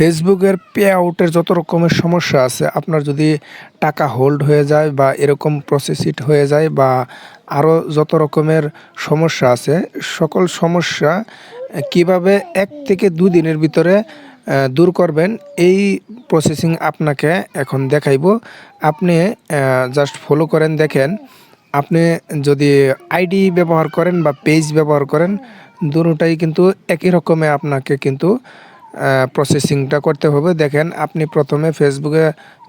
ফেসবুকের পে আউটের যত রকমের সমস্যা আছে, আপনার যদি টাকা হোল্ড হয়ে যায় বা এরকম প্রসেসিট হয়ে যায় বা আরও যত রকমের সমস্যা আছে, সকল সমস্যা কীভাবে এক থেকে দুদিনের ভিতরে দূর করবেন, এই প্রসেসিং আপনাকে এখন দেখাইব। আপনি জাস্ট ফলো করেন, দেখেন। আপনি যদি আইডি ব্যবহার করেন বা পেজ ব্যবহার করেন দুটোটাই কিন্তু একই রকমে আপনাকে কিন্তু প্রসেসিংটা করতে হবে। দেখেন, আপনি প্রথমে ফেসবুকে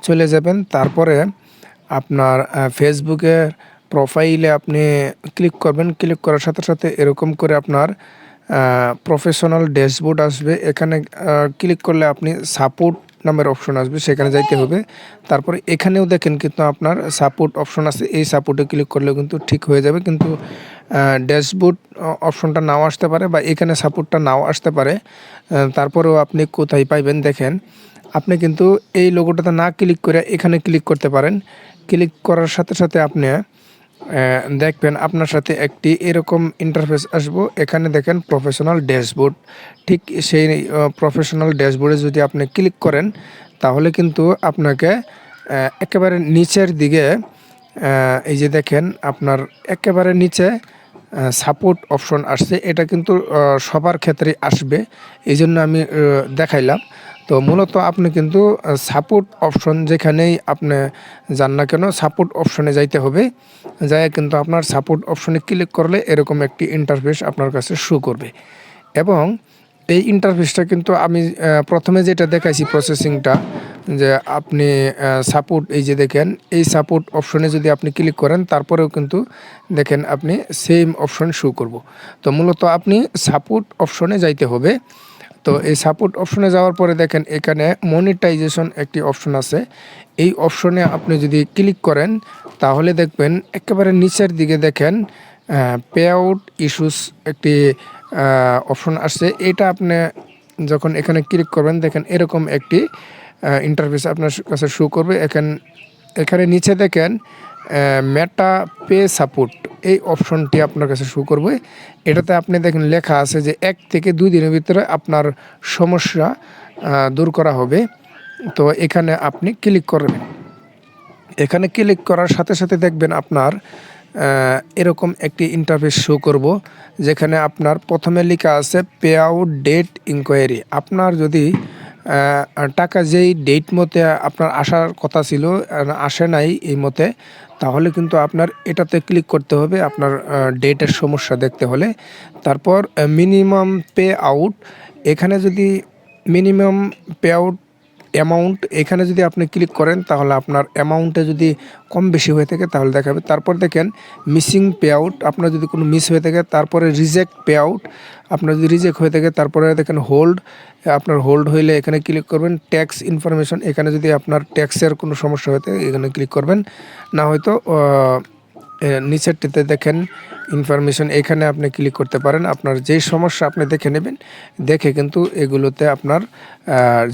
চলে যাবেন, তারপরে আপনার ফেসবুকের প্রোফাইলে আপনি ক্লিক করবেন। ক্লিক করার সাথে সাথে এরকম করে আপনার প্রফেশনাল ড্যাশবোর্ড আসবে। এখানে ক্লিক করলে আপনি সাপোর্ট নামের অপশন আসবে, সেখানে যাইতে হবে। তারপরে এখানেও দেখেন কিন্তু আপনার সাপোর্ট অপশন আছে। এই সাপোর্টে ক্লিক করলেও কিন্তু ঠিক হয়ে যাবে। কিন্তু ড্যাশবোর্ড অপশনটা নাও আসতে পারে বা এখানে সাপোর্টটা নাও আসতে পারে। তারপরেও আপনি কোথায় পাইবেন দেখেন। আপনি কিন্তু এই লোগোটাতে না ক্লিক করে এখানে ক্লিক করতে পারেন। ক্লিক করার সাথে সাথে আপনি দেখবেন আপনার সাথে একটি এরকম ইন্টারফেস আসব। এখানে দেখেন প্রফেশনাল ড্যাশবোর্ড ঠিক সেই প্রফেশনাল ড্যাশবোর্ডে যদি আপনি ক্লিক করেন, তাহলে কিন্তু আপনাকে একেবারে নিচের দিকে এই যে দেখেন, আপনার একেবারে নিচে সাপোর্ট অপশন আসছে। এটা কিন্তু সবার ক্ষেত্রে আসবে। এই জন্য আমি দেখাইলাম। তো মূলত আপনি কিন্তু সাপোর্ট অপশন যেখানেই আপনি যান না কেন সাপোর্ট অপশনে যাইতে হবে। যাই কিন্তু আপনার সাপোর্ট অপশনে ক্লিক করলে এরকম একটি ইন্টারফেস আপনার কাছে শো করবে। এবং এই ইন্টারফেসটা কিন্তু আমি প্রথমে যেটা দেখাইছি প্রসেসিংটা যে আপনি সাপোর্ট এই যে দেখেন, এই সাপোর্ট অপশনে যদি আপনি ক্লিক করেন, তারপরেও কিন্তু দেখেন আপনি সেম অপশন শো করব। তো মূলত আপনি সাপোর্ট অপশনে যাইতে হবে। তো এই সাপোর্ট অপশনে যাওয়ার পরে দেখেন, এখানে মনিটাইজেশন একটি অপশন আছে। এই অপশনে আপনি যদি ক্লিক করেন, তাহলে দেখবেন একেবারে নিচের দিকে দেখেন পে আউট ইস্যুস একটি অপশন আসছে। এটা আপনি যখন এখানে ক্লিক করবেন, দেখেন এরকম একটি ইন্টারফেস আপনার কাছে শো করবে। এখান, এখানে নিচে দেখেন মেটা পে সাপোর্ট এই অপশনটি আপনার কাছে শো করবে। এটাতে আপনি দেখেন লেখা আছে যে, এক থেকে দুই দিনের ভিতরে আপনার সমস্যা দূর করা হবে। তো এখানে আপনি ক্লিক করবেন। এখানে ক্লিক করার সাথে সাথে দেখবেন আপনার এরকম একটি ইন্টারফেস শো করব, যেখানে আপনার প্রথমে লেখা আছে পে আউট ডেট ইনকোয়ারি আপনার যদি টাকা যেই ডেট মতে আপনার আসার কথা ছিল আসে নাই এই মতে, তাহলে কিন্তু আপনার এটাতে ক্লিক করতে হবে, আপনার ডেটের সমস্যা দেখতে হলে। তারপর মিনিমাম পে আউট এখানে যদি মিনিমাম পে আউট অ্যামাউন্ট এখানে যদি আপনি ক্লিক করেন, তাহলে আপনার অ্যামাউন্টে যদি কম বেশি হয়ে থাকে, তাহলে দেখাবে। তারপর দেখেন মিসিং পে আউট আপনার যদি কোনো মিস হয়ে থাকে, তারপরে রিজেক্ট পে আউট আপনার যদি রিজেক্ট হয়ে থাকে, তারপরে দেখেন হোল্ড আপনার হোল্ড হইলে এখানে ক্লিক করবেন ট্যাক্স ইনফরমেশন এখানে যদি আপনার ট্যাক্সের কোনো সমস্যা হয়ে থাকে, এখানে ক্লিক করবেন। না হয়তো নিচেরটিতে দেখেন ইনফরমেশন এখানে আপনি ক্লিক করতে পারেন। আপনার যেই সমস্যা আপনি দেখে নেবেন, দেখে কিন্তু এগুলোতে আপনার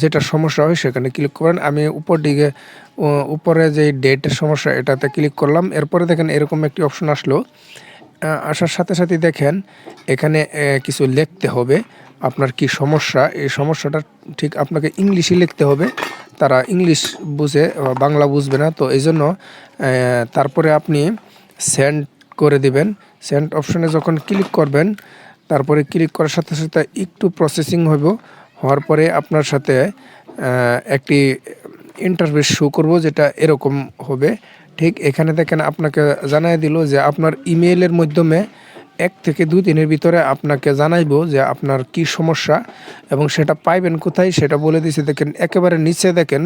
যেটা সমস্যা হয় সেখানে ক্লিক করেন। আমি উপর দিকে উপরে যে ডেটের সমস্যা, এটাতে ক্লিক করলাম। এরপরে দেখেন এরকম একটি অপশন আসলো। আসার সাথে সাথে দেখেন এখানে কিছু লিখতে হবে। আপনার কি সমস্যা? এই সমস্যাটা ঠিক আপনাকে ইংলিশে লিখতে হবে। তারা ইংলিশ বুঝে, বাংলা বুঝবে না। তো এই জন্য তারপরে আপনি সেন্ড করে দিবেন। সেন্ড অপশনে যখন ক্লিক করবেন, তারপরে ক্লিক করার সাথে সাথে একটু প্রসেসিং হইব। হওয়ার পরে আপনার সাথে একটি ইন্টারফেস শো করব যেটা এরকম হবে। ঠিক এখানে দেখেন আপনাকে জানাই দিল যে আপনার ইমেইলের মাধ্যমে এক থেকে দুই দিনের ভিতরে আপনাকে জানাইবো যে আপনার কি সমস্যা এবং সেটা পাইবেন কোথায় সেটা বলে দিয়েছে দেখেন একেবারে নিচে দেখেন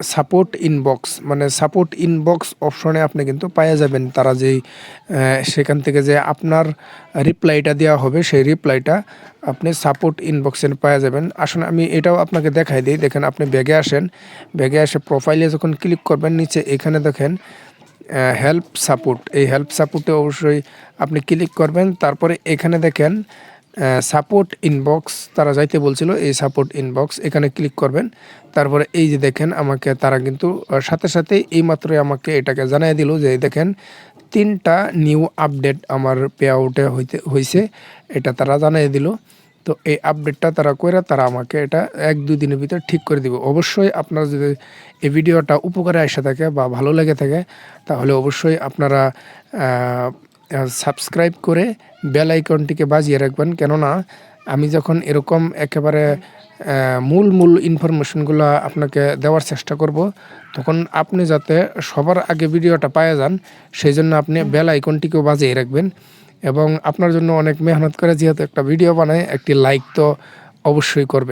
সাপোর্ট ইনবক্স মানে সাপোর্ট ইনবক্স অপশনে আপনি কিন্তু পাওয়া যাবেন। তারা যেই সেখান থেকে যে আপনার রিপ্লাইটা দেওয়া হবে, সেই রিপ্লাইটা আপনি সাপোর্ট ইনবক্সে পাওয়া যাবেন। আসলে আমি এটাও আপনাকে দেখাই দিই। দেখেন, আপনি ব্যাগে আসেন। ব্যাগে এসে প্রোফাইলে যখন ক্লিক করবেন, নিচে এখানে দেখেন হেল্প সাপোর্ট এই হেল্প সাপোর্টে অবশ্যই আপনি ক্লিক করবেন। তারপরে এখানে দেখেন সাপোর্ট ইনবক্স তারা যাইতে বলছিল এই সাপোর্ট ইনবক্স এখানে ক্লিক করবেন। তারপরে এই যে দেখেন, আমাকে, তারা কিন্তু সাথে সাথে এই মাত্রই আমাকে এটাকে জানিয়ে দিল যে দেখেন, তিনটা নিউ আপডেট আমার পে আউটে হইতে হয়েছে এটা তারা জানিয়ে দিল। তো এই আপডেটটা তারা করে তারা আমাকে এটা এক, দুই দিনের ভিতরে ঠিক করে দিবে। অবশ্যই আপনারা যদি এই ভিডিওটা উপকারে এসে থাকে বা ভালো লেগে থাকে, তাহলে অবশ্যই আপনারা সাবস্ক্রাইব করে বেল আইকনটিকে বাজিয়ে রাখবেন। কেননা, আমি যখন এরকম একেবারে মূল মূল ইনফরমেশনগুলো আপনাকে দেওয়ার চেষ্টা করব, তখন আপনি যাতে সবার আগে ভিডিওটা পায়ে যান, সেই জন্য আপনি বেল আইকনটিকেও বাজিয়ে রাখবেন। এবং আপনার জন্য অনেক মেহনত করে যেহেতু একটা ভিডিও বানায়, একটি লাইক তো অবশ্যই করবে